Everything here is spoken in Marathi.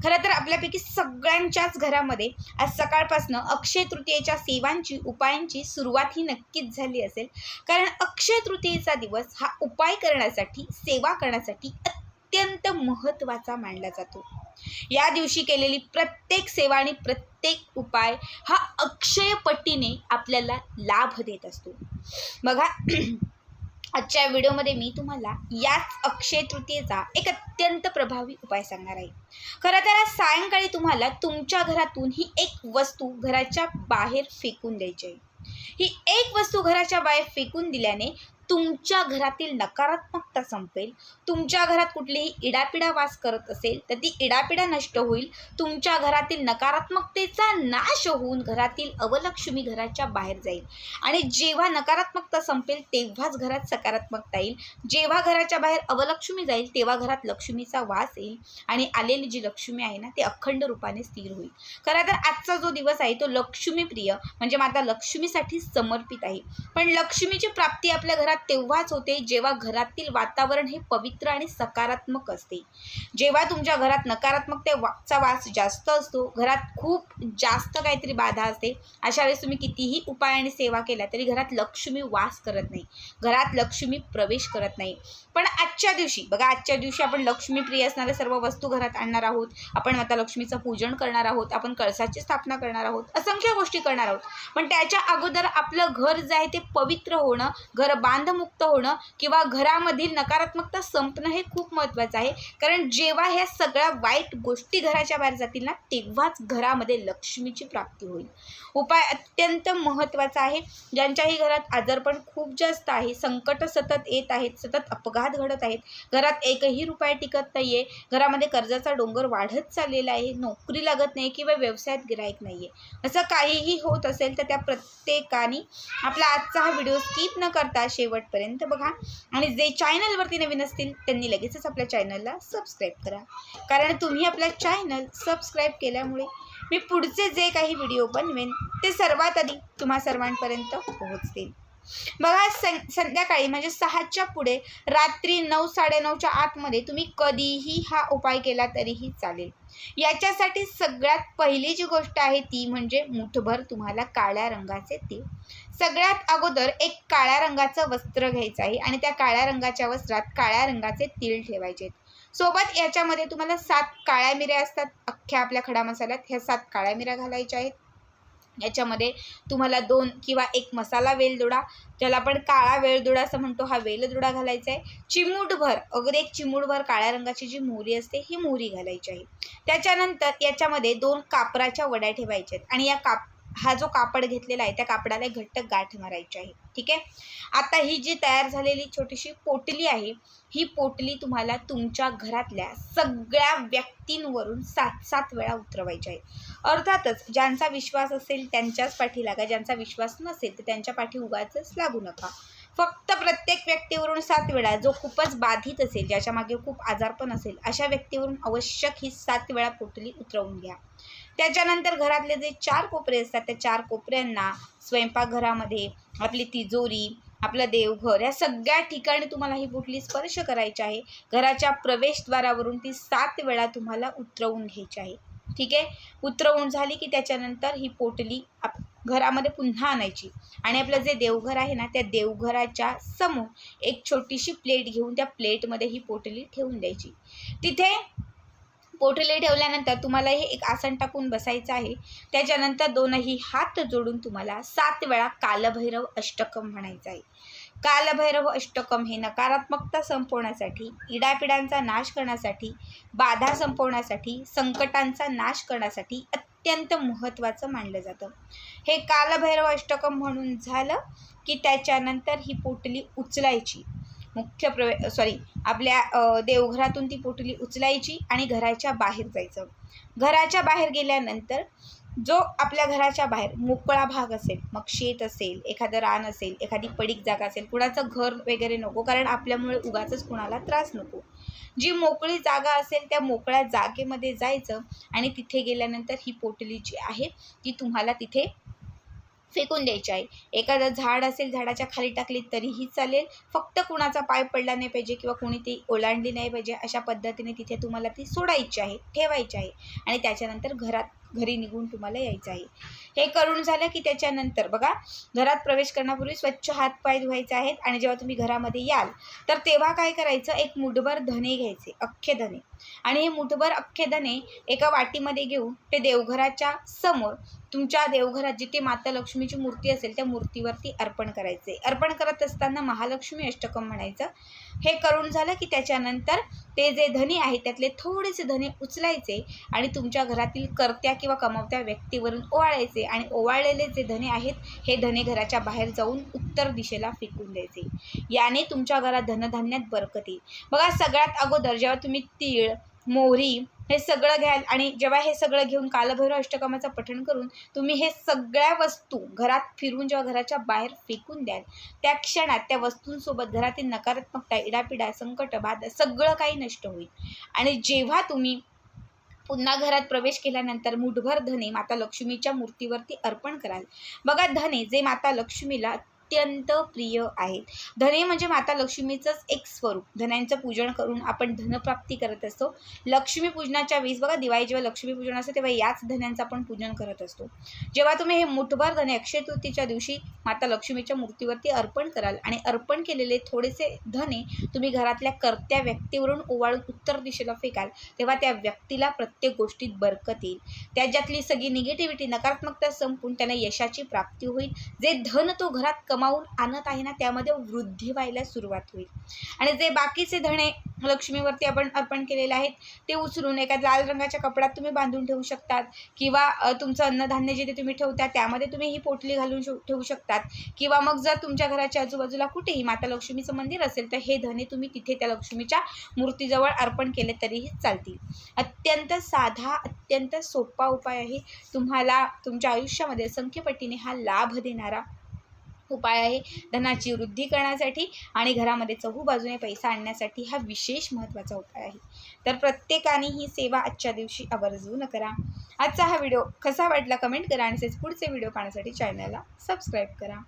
खरं तर आपल्यापैकी सगळ्यांच्याच घरामध्ये आज सकाळपासून अक्षय तृतीयेच्या सेवांची उपायांची सुरुवात ही नक्कीच झाली असेल. कारण अक्षय तृतीयेचा दिवस हा उपाय करण्यासाठी सेवा करण्यासाठी अत्यंत महत्त्वाचा मानला जातो. या दिवशी केलेली प्रत्येक सेवा आणि प्रत्येक उपाय हा अक्षयपटीने आपल्याला लाभ देत असतो. बघा आजच्या व्हिडिओमध्ये मी तुम्हाला याच अक्षय तृतीयेचा एक अत्यंत प्रभावी उपाय सांगणार आहे. खरं तर आज सायंकाळी तुम्हाला तुमच्या घरातून ही एक वस्तू घराच्या बाहेर फेकून द्यायची आहे. ही एक वस्तू घराच्या बाहेर फेकून दिल्याने तुमच्या घरातील नकारात्मकता संपेल तुमच्या घरात कुठलीही इडापिडा वास करत असेल तर ती इडापिडा नष्ट होईल. तुमच्या घरातील नकारात्मकतेचा नाश होऊन घरातील अवलक्ष्मी घराच्या बाहेर जाईल. आणि जेव्हा नकारात्मकता संपेल तेव्हाच घरात सकारात्मकता येईल. जेव्हा घराच्या बाहेर अवलक्ष्मी जाईल तेव्हा घरात लक्ष्मीचा वास येईल. आणि आलेली जी लक्ष्मी आहे ना ती अखंड रूपाने स्थिर होईल. खरं तर आजचा जो दिवस आहे तो लक्ष्मीप्रिय म्हणजे माता लक्ष्मीसाठी समर्पित आहे. पण लक्ष्मीची प्राप्ती आपल्या घरात तेव्हाच होते जेव्हा घरातील वातावरण हे पवित्र आणि सकारात्मक असते. जेव्हा तुमच्या घरात नकारात्मकतेचा वास जास्त असतो घरात खूप जास्त काहीतरी बाधा असते अशा वेळेस तुम्ही कितीही उपाय आणि सेवा केल्या तरी घरात लक्ष्मी वास करत नाही. घरात लक्ष्मी प्रवेश करत नाही. पण आजच्या दिवशी बघा आजच्या दिवशी आपण लक्ष्मीप्रिय असणाऱ्या सर्व वस्तू घरात आणणार आहोत. आपण माता लक्ष्मीचं पूजन करणार आहोत आपण कळसाची स्थापना करणार आहोत असंख्य गोष्टी करणार आहोत. पण त्याच्या अगोदर आपलं घर जे आहे ते पवित्र होणं घर बांध बांधमुक्त होणं किंवा घरामधील नकारात्मकता संपणं हे खूप महत्त्वाचं आहे. कारण जेव्हा ह्या सगळ्या वाईट गोष्टी घराच्या बाहेर जातील ना तेव्हाच घरामध्ये लक्ष्मीची प्राप्ती होईल. उपाय अत्यंत महत्त्वाचा आहे. ज्यांच्याही घरात आजारपण खूप जास्त आहे संकट सतत येत आहेत सतत अपघात घडत आहेत घरात एकही रुपया टिकत नाही आहे घरामध्ये कर्जाचा डोंगर वाढत चाललेला आहे नोकरी लागत नाही किंवा व्यवसायात गिरायक नाही आहे असं काहीही होत असेल तर त्या प्रत्येकाने आपला आजचा हा व्हिडिओ स्किप न करता शेवट शेवटपर्यंत बघा. आणि जे चॅनलवरती नवीन असतील त्यांनी लगेचच आपल्या चॅनलला सबस्क्राईब करा. कारण तुम्ही आपला चॅनल सबस्क्राईब केल्यामुळे मी पुढचे जे काही व्हिडिओ बनवेन ते सर्वात आधी तुम्हा सर्वांपर्यंत पोहोचतील. बघा सं संध्याकाळी म्हणजे सहाच्या पुढे रात्री नऊ साडेनऊच्या आतमध्ये तुम्ही कधीही हा उपाय केला तरीही चालेल. याच्यासाठी सगळ्यात पहिली जी गोष्ट आहे ती म्हणजे मुठभर तुम्हाला काळ्या रंगाचे तीळ सगळ्यात अगोदर एक काळ्या रंगाचं वस्त्र घ्यायचं आहे आणि त्या काळ्या रंगाच्या वस्त्रात काळ्या रंगाचे तीळ ठेवायचे आहेत. सोबत याच्यामध्ये तुम्हाला सात काळ्या मिऱ्या असतात अख्ख्या आपल्या खडा मसाल्यात ह्या सात काळ्या मिऱ्या घालायच्या आहेत. याच्यामध्ये तुम्हाला दोन किंवा एक मसाला वेलदोडा ज्याला आपण काळा वेलदोडा असं म्हणतो हा वेलदोडा घालायचा आहे. चिमूटभर अगदी एक चिमूटभर काळ्या रंगाची जी मोहरी असते ही मोहरी घालायची आहे. त्याच्यानंतर याच्यामध्ये दोन कापराच्या वड्या ठेवायच्या आहेत. आणि या काप हा जो कापड घेतलेला आहे त्या कापडाला घट्ट गाठ मारायची आहे. ठीक आहे? आता ही जी तयार झालेली छोटीशी पोटली आहे ही पोटली तुम्हाला तुमच्या घरातल्या सगळ्या व्यक्तींवरून सात सात वेळा उतरवायची आहे. अर्थातच ज्यांचा विश्वास असेल त्यांच्याच पाठी लागा ज्यांचा विश्वास नसेल तर त्यांच्या पाठी उगाचच लागू नका. फक्त प्रत्येक व्यक्तीवरून सात वेळा जो खूपच बाधित असेल ज्याच्या मागे खूप आजारपण असेल अशा व्यक्तीवरून आवश्यक ही सात वेळा पोटली उतरवून घ्या. त्याच्यानंतर घरातले जे चार कोपरे असतात त्या चार कोपऱ्यांना स्वयंपाकघरामध्ये आपली तिजोरी आपलं देवघर या सगळ्या ठिकाणी तुम्हाला ही पोटली स्पर्श करायची आहे. घराच्या प्रवेशद्वारावरून ती सात वेळा तुम्हाला उतरवून घ्यायची आहे. ठीक आहे? उतरवून झाली की त्याच्यानंतर ही पोटली आप घरामध्ये पुन्हा आणायची. आणि आपलं जे देवघर आहे ना त्या देवघराच्या समोर एक छोटीशी प्लेट घेऊन त्या प्लेटमध्ये ही पोटली ठेवून द्यायची. तिथे पोटली ठेवल्यानंतर तुम्हाला हे एक आसन टाकून बसायचं आहे. त्याच्यानंतर दोनही हात जोडून तुम्हाला सात वेळा कालभैरव अष्टकम म्हणायचं आहे. कालभैरव अष्टकम हे नकारात्मकता संपवण्यासाठी इडापिडांचा नाश करण्यासाठी बाधा संपवण्यासाठी संकटांचा नाश करण्यासाठी अत्यंत महत्त्वाचं मानलं जातं. हे कालभैरव अष्टकम म्हणून झालं की त्याच्यानंतर ही पोटली उचलायची. मुख्य प्रवे सॉरी आपल्या देवघरातून ती पोटली उचलायची आणि घराच्या बाहेर जायचं. घराच्या बाहेर गेल्यानंतर जो आपल्या घराच्या बाहेर मोकळा भाग असेल मग शेत असेल एखादं रान असेल एखादी पडीक जागा असेल कुणाचं घर वगैरे नको कारण आपल्यामुळे उगाचच कुणाला त्रास नको. जी मोकळी जागा असेल त्या मोकळ्या जागेमध्ये जायचं आणि तिथे गेल्यानंतर ही पोटली जी आहे ती तुम्हाला तिथे फेकून द्यायची आहे. एखादं झाड असेल झाडाच्या खाली टाकली तरीही चालेल. फक्त कुणाचा पाय पडला नाही पाहिजे किंवा कोणी ती ओलांडली नाही पाहिजे अशा पद्धतीने तिथे तुम्हाला ती सोडायची आहे ठेवायची आहे. आणि त्याच्यानंतर घरात घरी निघून तुम्हाला यायचं आहे. हे करून झालं की त्याच्यानंतर बघा घरात प्रवेश करण्यापूर्वी स्वच्छ हात पाय धुवायचे आहेत आणि जेव्हा तुम्ही घरामध्ये याल तर तेव्हा काय करायचं? एक मुठभर धने घ्यायचे अख्खे धने. आणि हे मुठभर अख्खे धने एका वाटीमध्ये घेऊन ते देवघराच्या समोर तुमच्या देवघरात जिथे माता लक्ष्मीची मूर्ती असेल त्या मूर्तीवरती अर्पण करायचे. अर्पण करत असताना महालक्ष्मी अष्टकम म्हणायचं. हे करून झालं की त्याच्यानंतर ते जे धने आहेत त्यातले थोडेसे धने उचलायचे आणि तुमच्या घरातील करत्या किंवा कमावत्या व्यक्तीवरून ओवाळायचे आणि ओवाळलेले जे धने आहेत हे धने घराच्या बाहेर जाऊन उत्तर दिशेला फेकून द्यायचे. याने तुमच्या घरात धनधान्यात बरकत येईल. बघा सगळ्यात अगोदर जेव्हा तुम्ही तीळ मोहरी हे सगळं घ्याल आणि जेव्हा हे सगळं घेऊन कालभैरव अष्टकामाचं पठण करून तुम्ही हे सगळ्या वस्तू घरात फिरून जेव्हा घराच्या बाहेर फेकून द्याल त्या क्षणात त्या वस्तूंसोबत घरातील नकारात्मकता इडापिडा संकट बाधा सगळं काही नष्ट होईल. आणि जेव्हा तुम्ही पुन्हा घरात प्रवेश केल्यानंतर मुठभर धने माता लक्ष्मीच्या मूर्तीवरती अर्पण कराल. बघा धने जे माता लक्ष्मीला अत्यंत प्रिय आहेत. धने म्हणजे माता लक्ष्मीचंच एक स्वरूप. धन्यांचं पूजन करून आपण धनप्राप्ती करत असतो. लक्ष्मीपूजनाच्या वेळेस बघा दिवाळी जेव्हा लक्ष्मीपूजन असतं तेव्हा याच धन्यांचं आपण पूजन करत असतो. जेव्हा तुम्ही हे मुठभर धने अक्षय तृतीच्या दिवशी माता लक्ष्मीच्या मूर्तीवरती अर्पण कराल आणि अर्पण केलेले थोडेसे धने तुम्ही घरातल्या कर्त्या व्यक्तीवरून ओवाळून उत्तर दिशेला फेकाल तेव्हा त्या व्यक्तीला प्रत्येक गोष्टीत बरकत येईल. त्याच्यातली सगळी निगेटिव्हिटी नकारात्मकता संपून त्यांना यशाची प्राप्ती होईल. जे धन तो घरात कमावून आणत आहे ना त्यामध्ये वृद्धी व्हायला सुरुवात होईल. आणि जे बाकीचे धणे लक्ष्मीवरती आपण अर्पण केलेले आहेत ते उचलून एका लाल रंगाच्या कपड्यात तुम्ही बांधून ठेवू शकतात. किंवा तुमचं अन्नधान्य जिथे तुम्ही ठेवता त्यामध्ये तुम्ही ही पोटली घालून ठेवू शकतात. किंवा मग जर तुमच्या घराच्या आजूबाजूला कुठेही माता लक्ष्मीचं मंदिर असेल तर हे धने तुम्ही तिथे त्या लक्ष्मीच्या मूर्तीजवळ अर्पण केले तरीही चालतील. अत्यंत साधा अत्यंत सोपा उपाय आहे तुम्हाला तुमच्या आयुष्यामध्ये संख्यपटीने हा लाभ देणारा उपाय आहे धनाची वृद्धी करण्यासाठी आणि घरामध्ये चहू बाजूने पैसा आणण्यासाठी हा विशेष महत्त्वाचा उपाय आहे. तर प्रत्येकाने ही सेवा आजच्या दिवशी आवर्जून करा आजचा हा व्हिडिओ कसा वाटला कमेंट करा आणि तसेच पुढचे व्हिडिओ पाहण्यासाठी चॅनलला सबस्क्राईब करा.